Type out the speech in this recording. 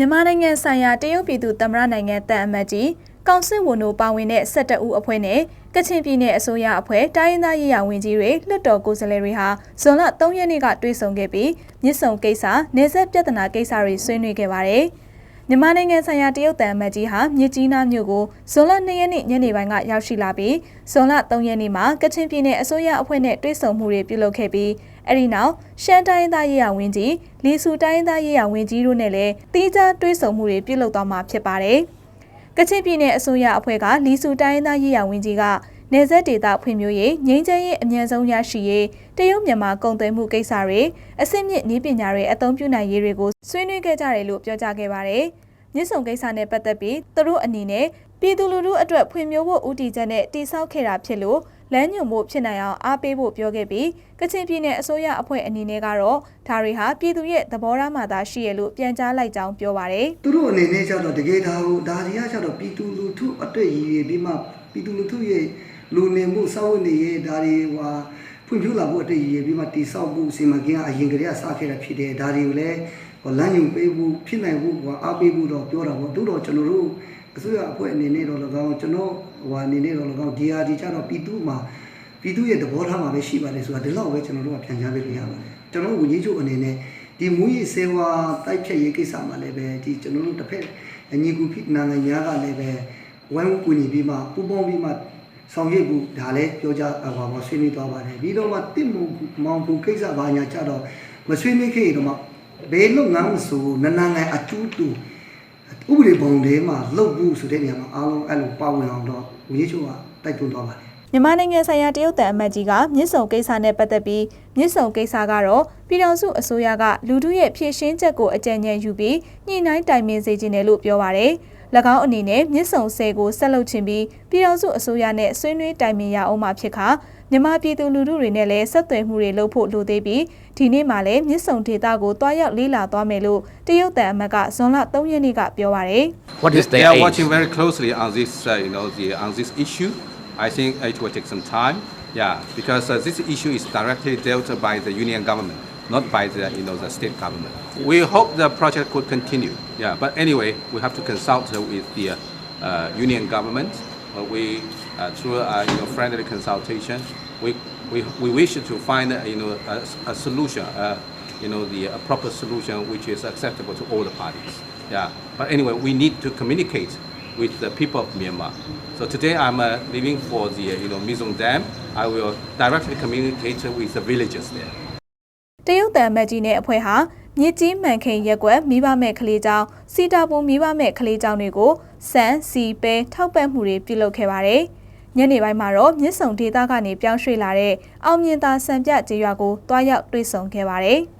မြန်မာနိုင်ငံဆိုင်ရာတရုတ်ပြည်သူသမ္မတနိုင်ငံတန်အမတ်ကြီးကောင်စစ်ဝန်တို့ပါဝင်တဲ့12ဦးအဖွဲ့နဲ့ကချင်ပြည်နယ်အစိုးရအဖွဲ့တိုင်းရင်းသားရေးရာဝန်ကြီးတွေလွှတ်တော်ကိုယ်စားလှယ်တွေဟာဇွန်လ3ရက်နေ့ကတွေ့ဆုံခဲ့ပြီးမြစ်ဆုံကိစ္စနေဆက်ပြဿနာကိစ္စတွေဆွေးနွေးခဲ့ပါတယ်။ မြန်မာနိုင်ငံဆိုင်ရာတရုတ်တန်အမတ်ကြီးဟာမြစ်ကြီးနားမြို့ကိုဇွန်လ2ရက်နေ့ညနေပိုင်းကရောက်ရှိလာပြီးဇွန်လ3ရက်နေ့မှာကချင်ပြည်နယ်အစိုးရအဖွဲ့နဲ့တွေ့ဆုံမှုတွေပြုလုပ်ခဲ့ပြီးအဲ့ဒီနောက်ရှမ်းတိုင်းသားရေးရာဝန်ကြီးလီဆူတိုင်းသားရေးရာဝန်ကြီးတို့နဲ့လည်းတီးခြားတွေ့ဆုံမှုတွေပြုလုပ်သွားမှာဖြစ်ပါတယ်။ကချင်ပြည်နယ်အစိုးရအဖွဲ့ကလီဆူတိုင်းသားရေးရာဝန်ကြီးက နေဆက်ဒေတာဖွံ့ဖြိုးရေးငြိမ်းချမ်းရေးအမြန်ဆုံးရရှိရေးတရုတ်မြန်မာကုန်သွယ်မှုကိစ္စတွေအစစ်မြစ်နည်းပညာတွေအသုံးပြုနိုင်ရေးတွေကိုဆွေးနွေးခဲ့ကြတယ်လို့ပြောကြားခဲ့ပါတယ်။မြစ်ဆုံကိစ္စနဲ့ပတ်သက်ပြီးသူတို့အနေနဲ့ပြည်သူလူထုအတွက်ဖွံ့ဖြိုးဖို့ဦးတည်ချက်နဲ့တိစောက်ခဲ့တာဖြစ်လို့လမ်းညွှန်မှုဖြစ်နိုင်အောင်အားပေးဖို့ပြောခဲ့ပြီးကချင်ပြည်နယ်အစိုးရအဖွဲ့အနေနဲ့ကတော့ဒါတွေဟာပြည်သူရဲ့သဘောထားမှသာရှိရလို့ပြန်ကြားလိုက်ကြောင်းပြောပါတယ်သူတို့အနေနဲ့ကျတော့တကယ်ဒါကိုဒါတွေကကျတော့ပြည်သူလူထုအတွက်ရည်ရည်ပြီးမှပြည်သူလူထုရဲ့ လူနေမှုစောင့်နေရေးဒါတွေဟွာဖွံ့ဖြိုးလာဖို့အတွက်ရည်ရည်ပြီးမှတိဆောက်မှုစီမံကိန်းကအရင်ကတည်းကစခဲ့တာဖြစ်တယ်ဒါတွေကိုလည်းဟောလမ်းညွှန်ပေးဖို့ဖြစ်နိုင်ဖို့ဟောအားပေးဖို့တော့ပြောတာပေါ့တို့တော့ကျွန်တော်တို့အစိုးရအဖွဲ့အနေနဲ့တော့၎င်းကျွန်တော်ဟိုအနေနဲ့တော့၎င်း DRD ကျတော့ပြည်သူမှာပြည်သူရဲ့သဘောထားမှာပဲရှိပါတယ်ဆိုတာဒီလောက်ပဲကျွန်တော်တို့ကပြန်ကြားပေးလို့ရပါတယ်ကျွန်တော်တို့ဝန်ကြီးချုပ်အနေနဲ့ဒီမူရေးစေဝါတိုက်ဖြတ်ရေးကိစ္စမှာလည်းပဲဒီကျွန်တော်တို့တစ်ဖက်အညီကူဖြစ်နိုင်ငံများကလည်းပဲဝိုင်းဝန်းကူညီပြီးမှပူးပေါင်းပြီးမှ ဆောင်ရွက်ဖို့ဒါလည်းပြောကြပါပါဆွေးနွေးသွားပါတယ်ပြီးတော့မှတစ်မှုမောင်ဘူးကိစ္စဘာညာကြတော့မဆွေးနွေးခဲ့တော့မှဘယ်လုပ်ငန်းဆိုနနငယ်အတူတူဥပဒေပုံတွေမှာလှုပ်ဘူးဆိုတဲ့နေရာမှာအားလုံးအဲ့လိုပါဝင်အောင်တော့ဝန်ကြီးချုပ်ကတိုက်တွန်းသွားပါတယ် မြန်မာနိုင်ငံဆိုင်ရာတရုတ်တန်အမတ်ကြီးကမြစ်ဆုံကိစ္စနဲ့ပတ်သက်ပြီးမြစ်ဆုံကိစ္စကတော့ပြည်ထောင်စုအစိုးရကလူထုရဲ့ဖြည့်ရှင်းချက်ကိုအကြံဉာဏ်ယူပြီးညှိနှိုင်းတိုင်ပင်စေခြင်းတယ်လို့ပြောပါရယ်၎င်းအနေနဲ့မြစ်ဆုံဆဲကိုဆက်လုပ်ခြင်းပြီးပြည်ထောင်စုအစိုးရနဲ့ဆွေးနွေးတိုင်ပင်ရအောင်မှာဖြစ်ခါမြန်မာပြည်သူလူထုတွေနဲ့လည်းဆက်သွယ်မှုတွေလုပ်ဖို့လိုသေးပြီးဒီနေ့မှလည်းမြစ်ဆုံဒေသကိုတွားရောက်လေးလာသွားမယ်လို့တရုတ်တန်အမတ်ကဇွန်လ3ရက်နေ့ကပြောပါရယ် What is they their are aim? watching very closely on this, uh, you know, the, on this issue. I think it will take some time. Yeah, because uh, this issue is directly dealt by the union government, not by the, you know, the state government. We hope the project could continue. Yeah, but anyway, we have to consult with the uh, union government. Uh, we, uh, through uh, you know, friendly consultation, we, we, we wish to find, uh, you know, a, a solution, uh, you know, the a proper solution which is acceptable to all the parties. Yeah, but anyway, we need to communicate with the people of Myanmar. So today I'm uh, leaving for the, uh, you know, Mizong Dam. I will directly communicate with the villagers there. တရုတ်တန်မတ်ကြီးနဲ့အဖွဲ့ဟာမြစ်ကြီးမှန်ခိန်ရက်ကွက်မိဘမဲ့ကလေးကျောင်းစီတာပူမိဘမဲ့ကလေးကျောင်းတွေကိုစမ်းစီပဲထောက်ပံ့မှုတွေပြုလုပ်ခဲ့ပါတယ်။ညနေပိုင်းမှာတော့မြစ်ဆုံဒေသကနေပြောင်းရွှေ့လာတဲ့အောင်မြင်သာစံပြကျေးရွာကိုတွားရောက်တွေ့ဆုံခဲ့ပါတယ်။